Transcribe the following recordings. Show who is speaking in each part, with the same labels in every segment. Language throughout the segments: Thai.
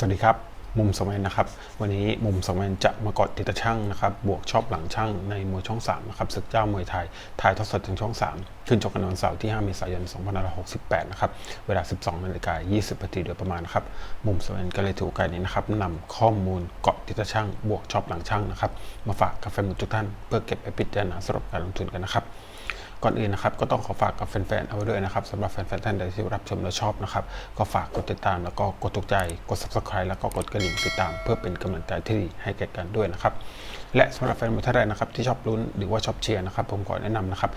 Speaker 1: สวัสดีครับ มุมสมัยนะครับ วันนี้มุมสมัยจะมาเกาะติดตช่างนะครับ บวกชอบหลังช่างในมวยช่อง3นะครับศึกเจ้ามวยไทย ถ่ายทอดสดถึงช่อง 3 ขึ้นชกกันวันเสาร์ที่ 5 เมษายน 2568 นะครับ เวลา 12นาฬิกา20นาทีโดยประมาณนะครับ มุมสมัยก็เลยถือโอกาสนี้นะครับนำข้อมูลเกาะติดตช่าง บวกชอบหลังช่างนะครับ มาฝากกับแฟนมวยทุกท่านเพื่อเก็บไปพิจารณาสำหรับการลงทุนกันนะครับ ก่อนอื่นนะครับก็ต้องขอฝากกับแฟนๆเอาไว้ด้วยนะครับสำหรับแฟนๆท่านใดที่รับชมและชอบนะครับก็ฝากกดติดตามแล้วก็กดถูกใจกด subscribe แล้วก็กดกระดิ่งติดตาม เพื่อเป็นกำลังใจที่ดีให้แก่กันด้วยนะครับและสำหรับแฟนมวยท่านใดนะครับที่ชอบลุ้นหรือว่าชอบเชียร์นะครับผมขอแนะนำนะครับ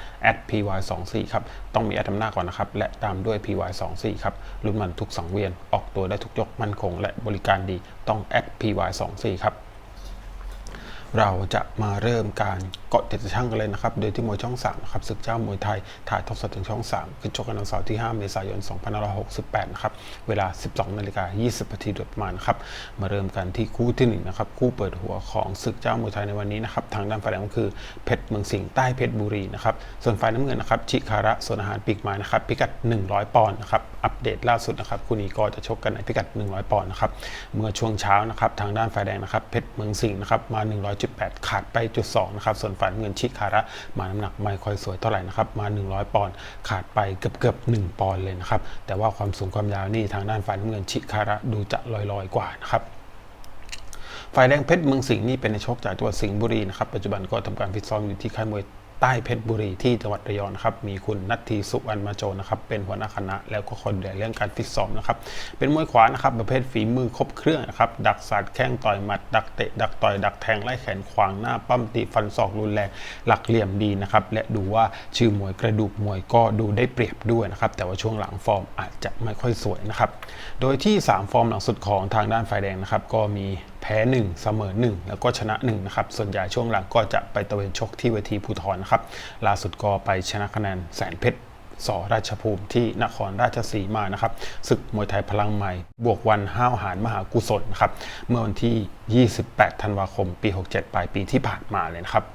Speaker 1: @py24 ครับต้องมีแอดนำหน้าก่อนนะครับและตามด้วย py24 ครับลุ้นมันทุกสังเวียนออกตัวได้ทุกยกมั่นคง และบริการดีต้อง @py24 ครับ เราจะมาเริ่มการเกาะติดช่างกันเลยนะครับ โดยที่มวยช่อง3ครับศึกเจ้ามวยไทย ถ่ายทอดสดถึงช่อง3คือชกกันวันเสาร์ที่ 5 เมษายน 2568 นะครับ เวลา 12นาฬิกา20นาทีโดยประมาณครับ มาเริ่มกันที่คู่ที่1นะครับ คู่เปิดหัวของศึกเจ้ามวยไทยในวันนี้นะครับ ทางด้านฝ่ายแดงก็คือเพชรเมืองสิงห์ใต้เพชรบุรีนะครับ ส่วนฝ่ายน้ำเงินนะครับ ชิคาระส่วนอาหารปีกไม้นะครับ พิกัด 100 ปอนด์นะครับ อัปเดตล่าสุดนะครับคู่นี้ก็จะชกกันในพิกัด 100 ปอนด์นะครับเมื่อช่วงเช้านะครับทางด้านฝ่ายแดงนะครับเพชรเมืองสิงห์นะครับมา 100.8 ขาดไปจุด2นะครับส่วนฝ่ายเงินชิคาระมาน้ำหนักไม่ค่อยสวยเท่าไหร่นะครับมา 100 ปอนด์ขาดไปเกือบเกือบ1ปอนด์เลยนะครับแต่ว่าความสูงความยาวนี่ทางด้านฝ่ายน้ำเงินชิคาระดูจะลอยๆกว่านะครับฝ่ายแดงเพชรเมืองสิงห์นี่เป็นในชกจากจังหวัดสิงห์บุรีนะครับปัจจุบันก็ทำการฟิตซ้อมอยู่ที่ค่ายมวย ใต้เพชรบุรีที่จังหวัดระยองนะครับมีคุณนัททีสุวรรณมาโจนะครับเป็นหัวหน้าคณะแล้วก็คอยดูแลเรื่องการฟิตซ้อมนะครับเป็นมวยขวานะครับประเภทฝีมือครบเครื่องนะครับดักสาดแข้งต่อยหมัด ดักเตะ ดักต่อย ดักแทงไล่แขนขวางหน้าปั้มตีฟันศอกรุนแรงหลักเหลี่ยมดีนะครับและดูว่าชื่อมวยกระดูกมวยก็ดูได้เปรียบด้วยนะครับแต่ว่าช่วงหลังฟอร์มอาจจะไม่ค่อยสวยนะครับโดยที่ 3 ฟอร์มหลังสุดของทางด้านฝ่ายแดงนะครับก็มี แพ้ 1 เสมอ 1 แล้วก็ชนะ1นะครับส่วนใหญ่ช่วงหลังก็จะไปตะเวนชกที่เวทีภูทรนะครับล่าสุดก็ไปชนะคะแนนแสนเพชรสราชภูมิที่นครราชสีมานะครับศึกมวยไทยพลังใหม่ บวกวันห้าวหารมหากุศลนะครับเมื่อวันที่ 28 ธันวาคม ปี 67 ปลายปีที่ผ่านมาเลยนะครับ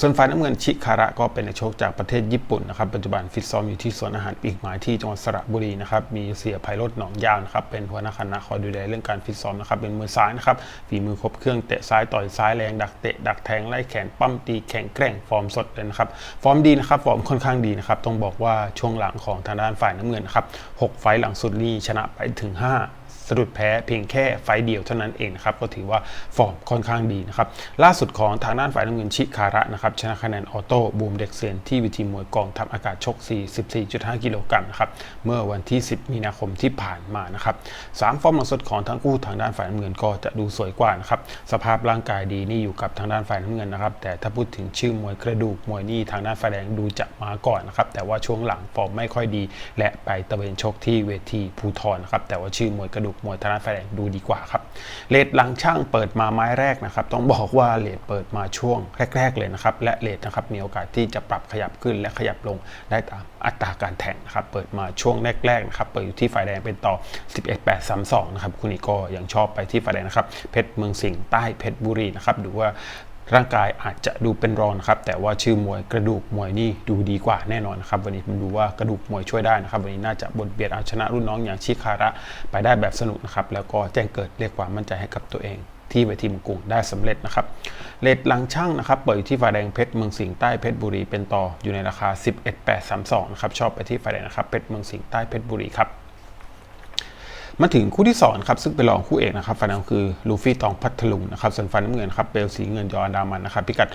Speaker 1: ส่วนฝ่ายน้ำเงินชิคาระก็เป็นนักชกจากประเทศญี่ปุ่นนะครับปัจจุบันฟิตซ้อมอยู่ที่สวนอาหารปีกหมายที่จังหวัดสระบุรีนะครับมีเสียไพโรจน์หนองยาวนะครับเป็นหัวหน้าคณะคอยดูแลเรื่องการฟิตซ้อมนะครับเป็นมือซ้ายนะครับฝีมือครบเครื่องเตะซ้ายต่อยซ้ายแรงดักเตะดักแทงไล่แขนปั้มตีแข็งแกร่งฟอร์มสดเลยนะครับฟอร์มดีนะครับฟอร์มค่อนข้างดีนะครับต้องบอกว่าช่วงหลังของทางด้านฝ่ายน้ำเงินนะครับหกไฟล์หลังสุดนี่ชนะไปถึง 5 สะดุดแพ้เพียงแค่ไฟเดียวเท่านั้นเองนะครับก็ถือว่าฟอร์มค่อนข้างดีนะครับล่าสุดของทางด้านฝ่ายน้ำเงินชิคาระนะครับชนะคะแนนออโต้บูมเด็กเซียนที่วิธีมวยกองทัพอากาศชก 44.5 กิโลกรัมนะครับเมื่อวันที่ 10 มีนาคมที่ผ่านมานะครับสามฟอร์มหลังสุดของทั้งคู่ทางด้านฝ่ายน้ำเงินก็จะดูสวยกว่านะครับสภาพร่างกายดีนี่อยู่กับทางด้านฝ่ายน้ำเงินนะครับแต่ถ้าพูดถึงชื่อมวยกระดูกมวยนี่ทางด้านฝ่ายแดงดูจะมาก่อนนะครับแต่ว่าช่วงหลังฟอร์มไม่ค่อยดี และไปตะเวนชกที่เวทีภูทรนะครับแต่ว่าชื่อมวยกระดูกมวยทางด้านฝ่ายแดงดูดีกว่าครับเลดหลังช่างเปิดมาไม้แรกนะครับ ต้องบอกว่าเลดเปิดมาช่วงแรก ๆ เลยนะครับ และเลดนะครับมีโอกาสที่จะปรับขยับขึ้นและขยับลงได้ตามอัตราการแทงนะครับ เปิดมาช่วงแรกๆนะครับ เปิดอยู่ที่ฝ่ายแดงเป็นต่อ 11-8-3-2 นะครับ คุณนี้ก็ยังชอบไปที่ฝ่ายแดงนะครับ เพชรเมืองสิงห์ใต้เพชรบุรีนะครับ ดูว่า ร่างกายอาจจะดูเป็นรองนะครับ แต่ว่าชื่อมวยกระดูกมวยนี่ดูดีกว่าแน่นอนนะครับวันนี้ผมดูว่ากระดูกมวยช่วยได้นะครับ วันนี้น่าจะบนเบียดเอาชนะรุ่นน้องอย่างชิคาระไปได้แบบสนุกนะครับแล้วก็แจ้งเกิดเรียกความมั่นใจให้กับตัวเองที่เวทีมงกุงได้สำเร็จนะครับ เลทหลังช่างนะครับ เปิดอยู่ที่ฝ่ายแดงเพชรเมืองสิงห์ใต้เพชรบุรีเป็นต่ออยู่ในราคา 11.832นะครับ ชอบไปที่ฝ่ายแดงนะครับ เพชรเมืองสิงห์ใต้เพชรบุรีครับ มาถึงคู่ที่2ครับซึ่งเป็นรองคู่เอกนะครับฝ่ายน้ำคือลูฟี่ตองพัทลุงนะครับส่วนฝ่ายน้ำเงินครับเปลสีเงินยออันดามันนะครับพิกัด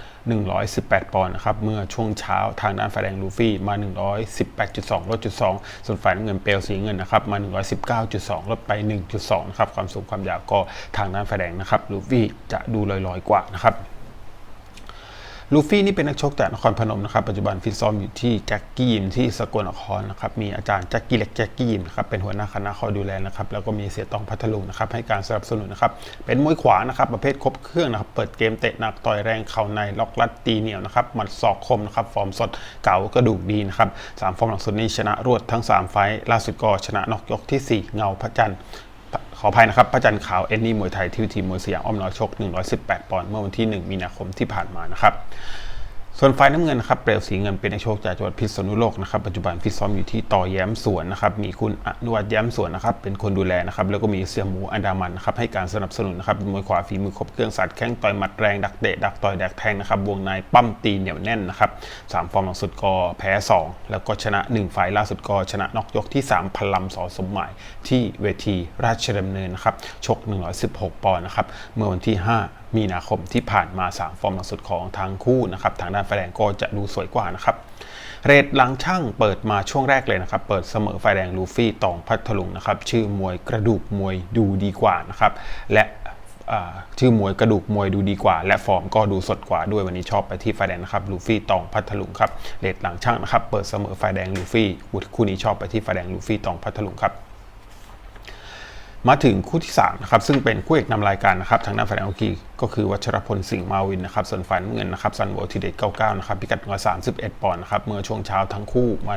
Speaker 1: 118 ปอนด์นะครับเมื่อช่วงเช้าทางด้านฝ่ายแดงลูฟี่มา 118.2ลดจุด2ส่วนฝ่ายน้ำเงินเปลสีเงินนะครับมา 119.2ลดไป 1.2นะครับความสูงความยาวก็ทางด้านฝ่ายแดงนะครับลูฟี่จะดูลอยๆกว่านะครับ ลูฟี่นี่เป็นนักชกจากนครพนมนะครับ ปัจจุบันฟิตซ้อมอยู่ที่แจ็คกี้ยิมที่สกลนครนะครับ มีอาจารย์แจ็คกี้เล็กแจ็คกี้ยิมนครับ เป็นหัวหน้าคณะคอยดูแลนะครับ แล้วก็มีเสียตองพัทลุงนะครับ ให้การสนับสนุนนะครับ เป็นมวยขวานะครับ ประเภทครบเครื่องนะครับ เปิดเกมเตะหนักต่อยแรงเข่าในล็อกลัดตีเหนียวนะครับหมัดศอกคมนะครับ ฟอร์มสดเก่ากระดูกดีนะครับสามฟอร์มหลังสุดนี้ชนะรวดทั้ง 3 ไฟต์ล่าสุดก็ชนะนอกยกทีสี่4 เงาพระจันทร์ ออภัยนะครับพระจันทร์ขาวเอ็นนี่มวยไทยที่ทีมมวยสยามอ้อมน้อยชก 118 ปอนด์เมื่อวันที่ 1 มีนาคมที่ผ่านมานะครับ ส่วนฝ่ายน้ำเงินนะครับเปลวสีเงินเป็นนักโชคจากจังหวัดพิษณุโลกนะครับปัจจุบันฟิตซ้อมอยู่ที่ต่อแย้มสวนนะครับมีคุณอนุวัฒน์แย้มสวนนะครับเป็นคนดูแลนะครับแล้วก็มีเสี่ยหมูอันดามันนะครับให้การสนับสนุนนะครับเป็นมวยขวาฝีมือครบเครื่องสัตว์แข้งต่อยหมัดแรงดักเตะดักต่อยดักแทงนะครับวงในปั้มตีเหนียวแน่นนะครับสามฟอร์มหลังสุดก็แพ้ 2 แล้วก็ชนะ 1 ไฟล์ล่าสุดก็ชนะนอกยกที่ 3พลัมสอสมหมายที่เวทีราชดำเนินนะครับชก 116 ปอนด์นะครับเมื่อวันที่ 5มีนาคมที่ผ่านมา 3 ฟอร์มหลังสุดของทางคู่นะครับทางด้านไฟแดงก็จะดูสวยกว่านะครับเรทหลังช่างเปิดมาช่วงแรกเลยนะครับ เปิดเสมอไฟแดงลูฟี่ตองพัทลุงนะครับชื่อมวยกระดูกมวยดูดีกว่านะครับและชื่อมวยกระดูกมวยดูดีกว่า และฟอร์มก็ดูสดกว่าด้วยวันนี้ชอบไปที่ไฟแดงนะครับลูฟี่ตองพัทลุงครับเรทหลังช่างนะครับเปิดเสมอไฟแดงลูฟี่คู่นี้ชอบไปที่ไฟแดงลูฟี่ตองพัทลุงครับ มาถึงคู่ที่3นะครับซึ่งเป็นคู่เอกนำรายการนะครับทางด้านฝ่ายอังกฤษก็คือวัชรพลสิงห์มาวินนะครับส่วนฝ่ายน้ำเงินนะครับซันโวทีเด็ด99นะครับพิกัด131 ปอนด์นะครับเมื่อช่วงเช้าทั้งคู่มา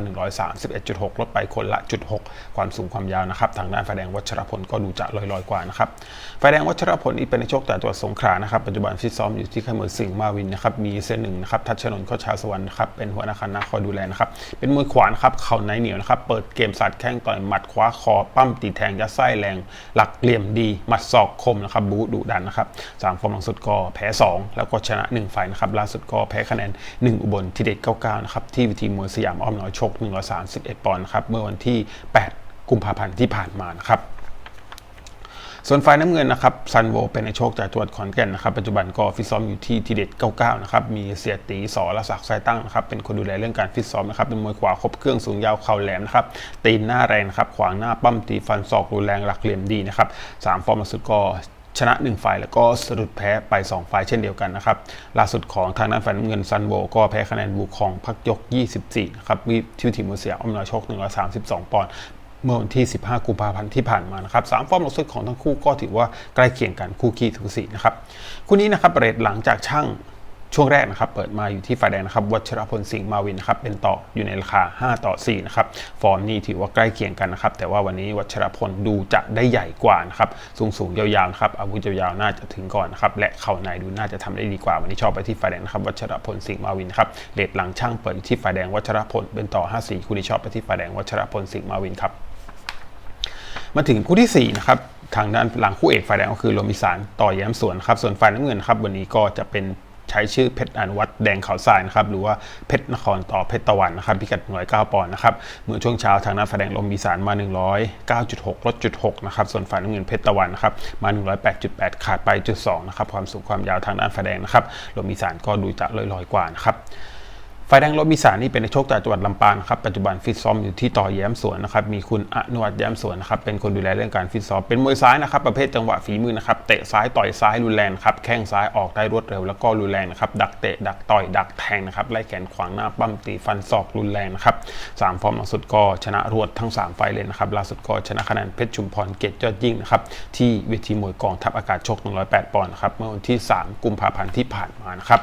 Speaker 1: 131.6 ลดไปคนละจุด6ความสูงความยาวนะครับทางด้านฝ่ายแดงวัชรพลก็ดูจะลอยๆกว่านะครับฝ่ายแดงวัชรพลนี่เป็นนักชกจากจัวสงขลานะครับปัจจุบันฟิตซ้อมอยู่ที่ค่ายมวยสิงห์มาวินนะครับมีเส้นหนึ่งนะครับทัชชนนท์โคชาสวรรค์นะครับเป็นหัวหน้าคณะคอยดูแลนะครับเป็นมวยขวานครับเข่าในเหนียวนะครับเปิดเกมสัตว์แข้งต่อยหมัดคว้าคอปั้มตีแทงยัดไส้แรงหลักเหลี่ยมดีมัดศอกคมนะครับบูดุดันนะครับสามฟอร์มหลังสุดก็แพ้ 2 แล้วก็ชนะ 1 ไฟล์นะครับล่าสุดก็แพ้คะแนน 1 อุบลทีเด็ด99นะครับที่วิธีมวยสยามอ้อมน้อยชก 131 ปอนด์นะครับเมื่อวันที่ 8 กุมภาพันธ์ที่ผ่านมานะครับ ส่วนฝ่ายน้ำเงินนะครับซันโวเป็นในโชคจากจังหวัดขอนแก่นนะครับปัจจุบันก็ฟิตซ้อมอยู่ที่ทีเด็ด99นะครับมีเสียตีสอละศักดิ์ไซตั้งนะครับเป็นคนดูแลเรื่องการฟิตซ้อมนะครับเป็นมวยขวาครบเครื่องสูงยาวเข่าแหลมนะครับตีนหน้าแรงครับขวางหน้าปั้มตีฟันศอกรุนแรงหลักเหลี่ยมดีนะครับสามฟอร์มสุดก็ชนะ1ไฟล์แล้วก็สะดุดแพ้ไป2ไฟล์เช่นเดียวกันนะครับล่าสุดของทางด้านฝ่ายน้ำเงินซันโวก็แพ้คะแนนบูคองพักยก 24 นะครับมีที่ทีมเสียอมนอยโชค 132 ปอนด์ เมื่อวันที่ 15 กุมภาพันธ์ที่ผ่านมานะครับสามฟอร์มลังสุดของทั้งคู่ก็ถือว่าใกล้เคียงกันคู่ขี้ทุกสีนะครับคู่นี้นะครับเรทหลังจากช่างช่วงแรกนะครับเปิดมาอยู่ที่ฝ่ายแดงนะครับวัชรพลสิงห์มาวินนะครับเป็นต่ออยู่ในราคา 5 ต่อ4นะครับฟอร์มนี่ถือว่าใกล้เคียงกันนะครับแต่ว่าวันนี้วัชรพลดูจะได้ใหญ่กว่านะครับสูงสูงยาวๆนะครับอาวุธยาวๆน่าจะถึงก่อนนะครับและเข่าในดูน่าจะทำได้ดีกว่า วันนี้ชอบไปที่ฝ่ายแดงนะครับวัชรพลสิงห์มาวินครับเลดหลังช่างเปิดอยู่ที่ฝ่ายแดงวัชรพลเป็นต่อ 5-4 คู่นี้ชอบไปที่ฝ่ายแดงวัชรพลสิงห์มาวินครับ มาถึงคู่ที่4นะครับทางด้านหลังคู่เอกฝ่ายแดงก็คือลมอีสานต่อแย้มสวนครับส่วนฝ่ายน้ำเงินครับวันนี้ก็จะเป็นใช้ชื่อเพชรอนุวัฒน์แดงเขาทรายนะครับหรือว่าเพชรนครต่อเพชรตะวันนะครับพิกัด109ปอนด์นะครับเมื่อช่วงเช้าทางด้านฝ่ายแดงลมอีสานมา 109.6 ลดจุด6นะครับส่วนฝ่ายน้ำเงินเพชรตะวันนะครับมา 108.8 ขาดไปจุด2นะครับความสูงความยาวทางด้านฝ่ายแดงนะครับลมอีสานก็ดูจะลอยๆกว่านะครับ ฝ่ายแดงรถมีสารนี่เป็นนักชกจากจังหวัดลำปางครับปัจจุบันฟิตซ้อมอยู่ที่ต่อแย้มสวนนะครับมีคุณอนุวัฒน์แย้มสวนนะครับเป็นคนดูแลเรื่องการฟิตซ้อมเป็นมวยซ้ายนะครับประเภทจังหวะฝีมือนะครับเตะซ้ายต่อยซ้ายรุนแรงครับแข้งซ้ายออกได้รวดเร็วแล้วก็รุนแรงนะครับดักเตะดักต่อยดักแทงนะครับไล่แขนขวางหน้าปั้มตีฟันศอกรุนแรงนะครับสามฟอร์มล่าสุดก็ชนะรวดทั้งสามไฟเลยนะครับล่าสุดก็ชนะคะแนนเพชรชุมพรเกตยอดยิ่งนะครับที่เวทีมวยกองทัพอากาศชก 108 ปอนด์นะครับเมื่อวันที่ 3 กุมภาพันธ์ที่ผ่านมานะครับ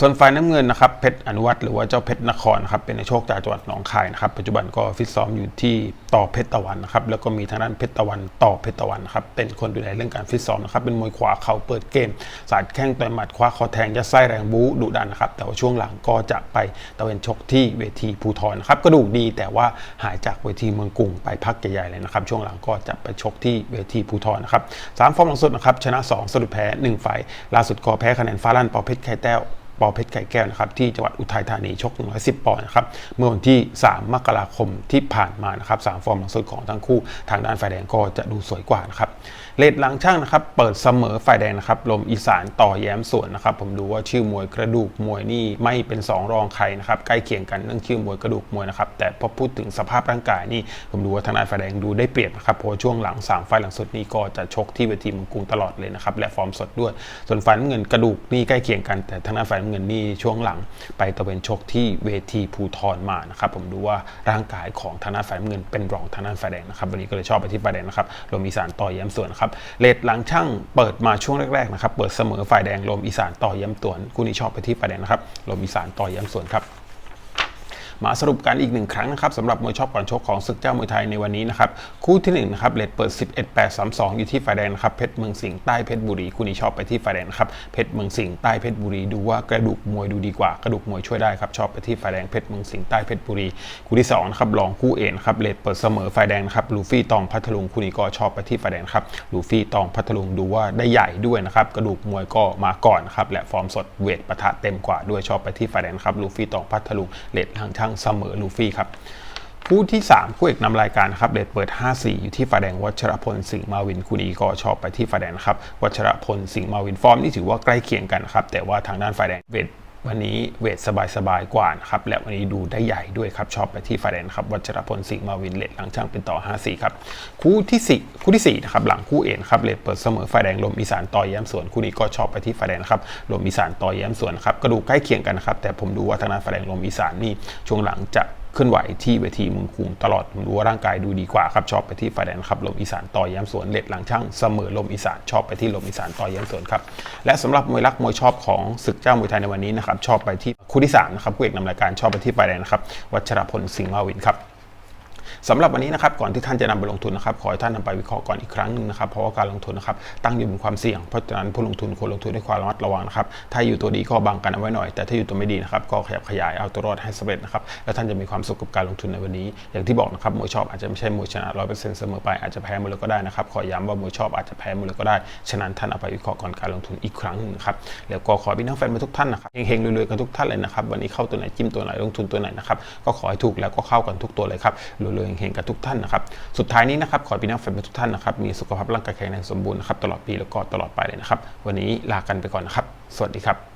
Speaker 1: ส่วนฝ่ายน้ำเงินนะครับเพชรอนุวัฒน์หรือว่าเจ้าเพชรนครนะครับเป็นในโชคจากจังหวัดหนองคายนะครับปัจจุบันก็ฟิตซ้อมอยู่ที่ต่อเพชรตะวันนะครับแล้วก็มีทางด้านเพชรตะวันต่อเพชรตะวันนะครับเป็นคนดูแลเรื่องการฟิตซ้อมนะครับเป็นมวยขวาเข่าเปิดเกมสาดแข้งต่อยหมัดคว้าคอแทงยัดไส้แรงบู๊ดุดันนะครับแต่ว่าช่วงหลังก็จะไปตะเวนชกที่เวทีภูทรนะครับกระดูกดีแต่ว่าหายจากเวทีเมืองกรุงไปพักใหญ่ๆเลยนะครับช่วงหลังก็จะไปชกที่เวทีภูทรนะครับสามฟอร์มหลังสุดนะครับชนะสองสะดุดแพ้หนึ่งไฟล์ล่าสุดก็แพ้คะแนนฟ้าลั่นปอเพชรไข่แต้ว ปอเพชรไก่แก้วนะครับที่จังหวัดอุทัยธานีชก 110 ปอนด์นะครับเมื่อวันที่ 3 มกราคมที่ผ่านมานะครับสามฟอร์มหลังสุดของทั้งคู่ทางด้านฝ่ายแดงก็จะดูสวยกว่านะครับ เลดหลังช่างนะครับ เปิดเสมอฝ่ายแดงนะครับ ลมอีสานต่อแย้มสวนนะครับ ผมดูว่าชื่อมวยกระดูกมวยนี่ไม่เป็น 2 รองใครนะครับ ใกล้เคียงกันเรื่องชื่อมวยกระดูกมวยนะครับ แต่พอพูดถึงสภาพร่างกายนี่ ผมดูว่าทางด้านฝ่ายแดงดูได้เปรียบนะครับ เพราะช่วงหลังสามไฟหลังสุดนี่ก็จะชกที่เวทีเมืองกรุงตลอดเลยนะครับ และฟอร์มสดด้วย ส่วนฝ่ายน้ำเงินกระดูกนี่ใกล้เคียงกัน แต่ทางด้านฝ่ายน้ำเงินนี่ช่วงหลังไปตะเวนชกที่เวทีภูทรมานะครับ ผมดูว่าร่างกายของทางด้านฝ่ายน้ำเงินเป็นรองทางด้านฝ่ายแดงนะครับ วันนี้ก็เลยชอบไปที่ฝ่ายแดงนะครับ ลมอีสานต่อแย้มสวนนะครับเลทหลังช่างเปิดมาช่วงแรกๆนะครับเปิดเสมอฝ่ายแดงลมอีสานต่อย้มสวนคู่นี้ชอบไปที่ฝ่ายแดงนะครับลมอีสานต่อย้มสวนครับ มาสรุปกันอีกหนึ่งครั้งนะครับสำหรับมวยชอบก่อนชกของศึกเจ้ามวยไทยในวันนี้นะครับคู่ที่หนึ่งนะครับเลดเปิด 11 8 3 2 อยู่ที่ไฟแดงนะครับเพชรเมืองสิงห์ใต้เพชรบุรีคู่นี้ชอบไปที่ไฟแดงนะครับเพชรเมืองสิงห์ใต้เพชรบุรีดูว่ากระดูกมวยดูดีกว่ากระดูกมวยช่วยได้ครับชอบไปที่ไฟแดงเพชรเมืองสิงห์ใต้เพชรบุรีคู่ที่สองนะครับรองคู่เอกนะครับเลดเปิดเสมอไฟแดงนะครับลูฟี่ตองพัทลุงคู่นี้ก็ชอบไปที่ไฟแดงครับลูฟี่ตองพัทลุงดูว่าได้ใหญ่ด้วยนะครับกระดูกมวยก็มาก่อนครับและฟอร์มสดเวทปะทะเต็มกว่าด้วยชอบไปที่ไฟแดงครับลูฟี่ตองพัทลุงเลดทางช่างเสมอลูฟี่ครับคู่ที่ 3 คู่เอกนำรายการครับเดทเปิด 5-4 อยู่ที่ฝ่ายแดงวัชรพลสิงห์มาวินคุณอีกอชอบไปที่ฝ่ายแดงครับวัชรพลสิงห์มาวินฟอร์มนี่ถือว่าใกล้เคียงกันครับแต่ว่าทางด้านฝ่ายแดงเวท วันนี้เวทสบายๆกว่านะครับ และวันนี้ดูได้ใหญ่ด้วยครับ ชอบไปที่ฝ่ายแดงครับ วัชรพลสิงห์มาวินเลดหลังช่างเป็นต่อ 5-4 ครับ คู่ที่ 4 คู่ที่ 4 นะครับ หลังคู่เอ็นครับเลดเปิดเสมอฝ่ายแดงลมอีสานต่อแย้มสวน คู่นี้ก็ชอบไปที่ฝ่ายแดงครับ ลมอีสานต่อแย้มสวนครับ กระดูกใกล้เคียงกันนะครับ แต่ผมดูว่าทางด้านฝ่ายแดงลมอีสานนี่ช่วงหลังจะ เคลื่อนไหวที่เวทีมุมคุมตลอดผมรู้ว่าร่างกายดูดีกว่าครับชอบไปที่ฝ่ายแดนครับลมอีสานต่อย้ำสวนเล็ดหลังช่างเสมอลมอีสานชอบไปที่ลมอีสานต่อย้ำสวนครับและสำหรับมวยรักมวยชอบของศึกเจ้ามวยไทยในวันนี้นะครับชอบไปที่คู่ที่สามนะครับคู่เอกนำรายการชอบไปที่ฝ่ายแดนครับวัชรพลสิงห์มาวินครับ สำหรับวันนี้นะครับก่อนที่ท่านจะนำไปลงทุนนะครับขอให้ท่านนำไปวิเคราะห์ก่อนอีกครั้งหนึ่งนะครับเพราะว่าการลงทุนนะครับตั้งอยู่บนความเสี่ยงเพราะฉะนั้นผู้ลงทุนควรลงทุนด้วยความระมัดระวังนะครับถ้าอยู่ตัวดีก็บังกันเอาไว้หน่อย แต่ถ้าอยู่ตัวไม่ดีนะครับก็ขยับขยายเอาตัวรอดให้สำเร็จนะครับแล้วท่านจะมีความสุขกับการลงทุนในวันนี้ อย่างที่บอกนะครับมวยชอบอาจจะไม่ใช่มวยชนะร้อยเปอร์เซ็นต์เสมอไปอาจจะแพ้มดเลยก็ได้นะครับขอย้ำว่ามวยชอบอาจจะแพ้มดเลยก็ได้ฉะนั้นท่านเอาไปวิเคราะห์ก่อนการลงทุนอีกครั้งนึงนะครับแล้วก็ขอพี่น้องแฟนมาทุกท่านนะครับเฮงๆรวยๆกันทุกท่านเลยนะครับวันนี้เข้าตัวไหนจิ้มตัวไหนลงทุนตัวไหนนะครับก็ขอให้ถูกแล้วก็เข้ากันทุกตัวเลยครับรวยๆเฮงๆกับทุกท่านนะครับ สุดท้ายนี้นะครับขอพี่น้องแฟนทุกท่านนะครับมีสุขภาพร่างกายแข็งแรงสมบูรณ์นะครับตลอดปีแล้วก็ตลอดไปเลยนะครับ วันนี้ลากันไปก่อนนะครับ สวัสดีครับ